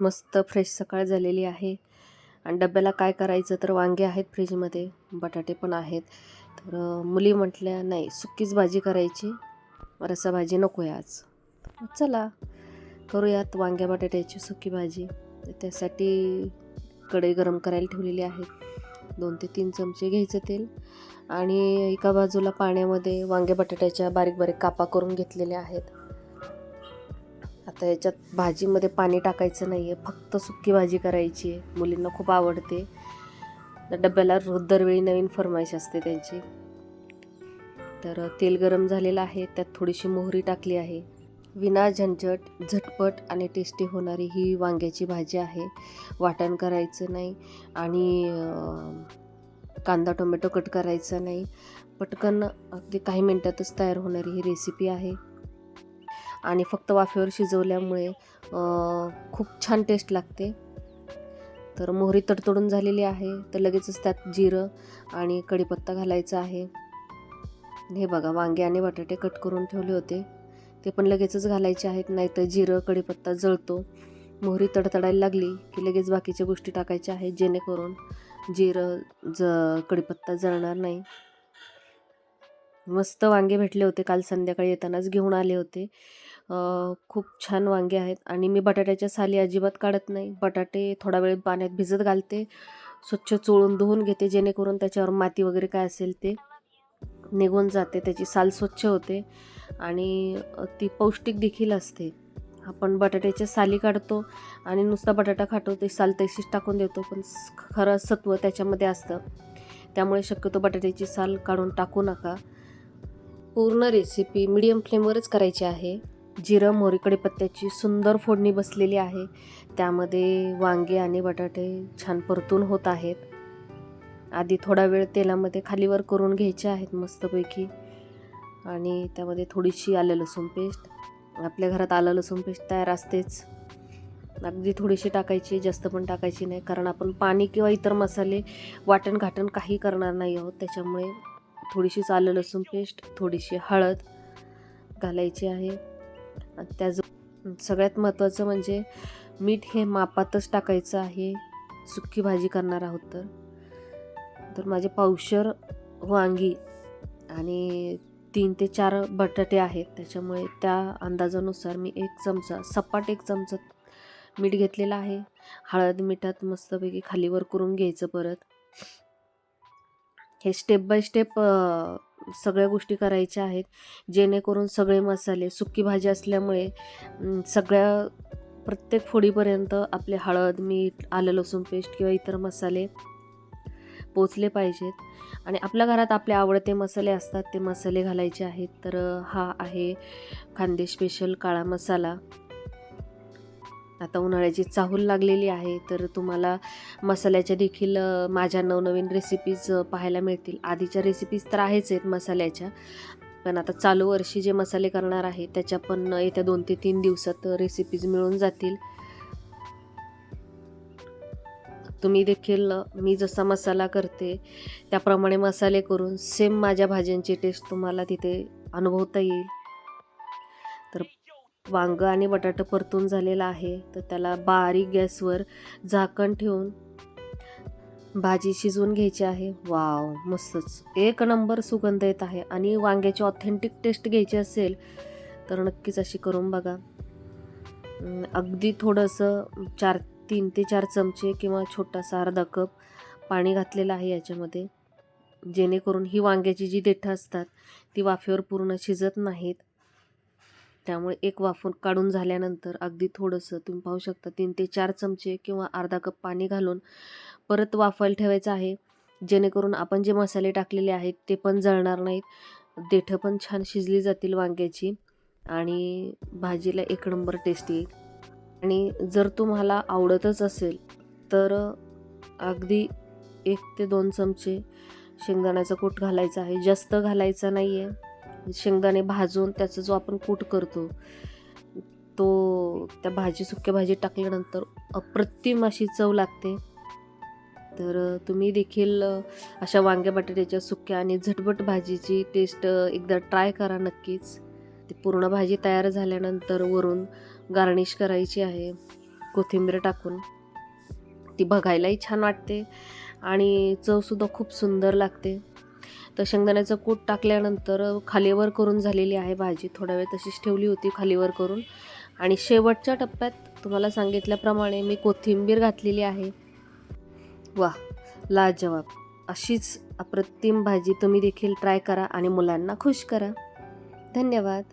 मस्त फ्रेश सकाळ झालेली आहे. आणि डब्याला काय करायचं तर वांगे आहेत फ्रीजमध्ये बटाटे पण आहेत. तर मुली म्हटल्या नाही सुक्कीच भाजी करायची. रसा भाजी नको आहे आज. चला करूयात वांग्या बटाट्याची सुकी भाजी. त्यासाठी कढई गरम करायला ठेवलेली आहे. दोन ते तीन चमचे घ्यायचं तेल. आणि एका बाजूला पाण्यामध्ये वांग्या बटाट्याच्या बारीक बारीक कापा करून घेतलेल्या आहेत. आता याच्यात भाजीमध्ये पाणी टाकायचं नाही आहे फक्त सुकी भाजी करायची आहे. मुलींना खूप आवडते. तर डब्याला रोज दरवेळी नवीन फरमाईश असते त्यांची. तर तेल गरम झालेलं आहे त्यात थोडीशी मोहरी टाकली आहे. विना झंझट झटपट आणि टेस्टी होणारी ही वांग्याची भाजी आहे. वाटण करायचं नाही आणि कांदा टोमॅटो कट करायचा नाही. पटकन अगदी काही मिनटातच तयार होणारी ही रेसिपी आहे. आणि फक्त वाफेवर शिजवल्यामुळे खूप छान टेस्ट लागते. तर मोहरी तडतडून झालेली आहे. तर लगेचच त्यात जिरं आणि कढीपत्ता घालायचा आहे. हे बघा वांगे आणि बटाटे कट करून ठेवले होते. ते पण लगेचच घालायचे आहेत नाहीतर जिरं कढीपत्ता जळतो. मोहरी तडतडायला लागली की लगेच बाकीच्या गोष्टी टाकायच्या आहेत जेणेकरून जिरं ज कढीपत्ता जळणार नाही. मस्त वांगे भेटले होते काल संध्याकाळी येतानाच घेऊन आले होते. खूप छान वांगे आहेत आणि मी बटाट्याच्या साली अजिबात काढत नाही. बटाटे थोडा वेळ पाण्यात भिजत घालते स्वच्छ चोळून धुवून घेते जेणेकरून त्याच्यावर माती वगैरे काय असेल ते निघून जाते त्याची साल स्वच्छ होते आणि ती पौष्टिक देखील असते. आपण बटाट्याच्या साली काढतो आणि नुसता बटाटा खातो ते साल तशीच टाकून देतो पण खरं सत्व त्याच्यामध्ये असतं. त्यामुळे शक्यतो बटाट्याची साल काढून टाकू नका. पूर्ण रेसिपी मिडियम फ्लेमवरच करायची आहे. जिरं मोहरी पत्त्याची सुंदर फोडणी बसलेली आहे. त्यामध्ये वांगे आणि बटाटे छान परतून होत आहेत. आधी थोडा वेळ तेलामध्ये खालीवर करून घ्यायचे आहेत मस्तपैकी. आणि त्यामध्ये थोडीशी आलं लसूण पेस्ट. आपल्या घरात आलं लसूण पेस्ट तयार असतेच. अगदी थोडीशी टाकायची जास्त पण टाकायची नाही कारण आपण पाणी किंवा इतर मसाले वाटण घाटण काही करणार नाही आहोत. त्याच्यामुळे थोडीशीच आलं लसूण पेस्ट थोडीशी हळद घालायची आहे. त्याच सगळ्यात महत्त्वाचं म्हणजे मीठ हे मापातच टाकायचं आहे. सुक्की भाजी करणार आहोत तर. तर माझे पावशर वांगी आणि तीन ते चार बटाटे आहेत. त्याच्यामुळे त्या अंदाजानुसार मी एक चमचा सपाट एक चमचा मीठ घेतलेला आहे. हळद मिठात मस्तपैकी खालीवर करून घ्यायचं परत. हे स्टेप बाय स्टेप सगळ्या गोष्टी करायच्या आहेत. जेणेकरून सगळे मसाले सुकी भाजी असल्यामुळे सगळ्या प्रत्येक फोडीपर्यंत आपले हळद मीठ आलं लसूण पेस्ट किंवा इतर मसाले पोचले पाहिजेत. आणि आपल्या घरात आपले आवडते मसाले असतात ते मसाले घालायचे आहेत. तर हा आहे खांदे स्पेशल काळा मसाला. आता उन्हाळ्याची चाहूल लागलेली आहे तर तुम्हाला मसाल्याच्या देखील माझ्या नवनवीन रेसिपीज पाहायला मिळतील. आधीच्या रेसिपीज तर आहेच आहेत मसाल्याच्या पण आता चालू वर्षी जे मसाले करणार आहे त्याच्या पण येत्या दोन ते तीन दिवसात रेसिपीज मिळून जातील. तुम्ही देखील मी जसा मसाला करते त्याप्रमाणे मसाले करून सेम माझ्या भाज्यांची टेस्ट तुम्हाला तिथे अनुभवता येईल. वांगं आणि बटाटा परतून झालेला आहे. तर त्याला बारीक गॅसवर झाकण ठेवून भाजी शिजवून घ्यायची आहे. वाव मस्तच. एक नंबर सुगंध येत आहे. आणि वांग्याची ऑथेंटिक टेस्ट घ्यायची असेल तर नक्कीच अशी करून बघा. अगदी थोडंसं चार तीन ते चार चमचे किंवा छोटासा अर्धा कप पाणी घातलेलं आहे याच्यामध्ये. जेणेकरून ही वांग्याची जी देठं असतात ती वाफेवर पूर्ण शिजत नाहीत. त्यामुळे एक वाफून काढून झाल्यानंतर अगदी थोडंसं तुम्ही पाहू शकता तीन ते चार चमचे किंवा अर्धा कप पाणी घालून परत वाफायला ठेवायचं आहे. जेणेकरून आपण जे मसाले टाकलेले आहेत ते पण जळणार नाहीत. देठं पण छान शिजली जातील वांग्याची आणि भाजीला एक नंबर टेस्ट येईल आणि जर तुम्हाला आवडतच असेल तर अगदी एक ते दोन चमचे शेंगदाण्याचा कूट घालायचा आहे. जास्त घालायचा नाही आहे शेंगदाणे भाजून त्याचा जो आपण कूट करतो तो त्या भाजी सुक्या भाजी टाकल्यानंतर अप्रतिम अशी चव लागते. तर तुम्ही देखील अशा वांग्या बटाट्याच्या सुक्या आणि झटपट भाजीची टेस्ट एकदा ट्राय करा नक्कीच. ती पूर्ण भाजी तयार झाल्यानंतर वरून गार्निश करायची आहे कोथिंबीर टाकून. ती बघायलाही छान वाटते आणि चवसुद्धा खूप सुंदर लागते. तर शेंगदाण्याचं कूट टाकल्यानंतर खालीवर करून झालेली आहे भाजी. थोडा वेळ तशीच ठेवली होती खालीवर करून. आणि शेवटच्या टप्प्यात तुम्हाला सांगितल्याप्रमाणे मी कोथिंबीर घातलेली आहे. वा लाजवाब. अशीच अप्रतिम भाजी तुम्ही देखील ट्राय करा आणि मुलांना खुश करा. धन्यवाद.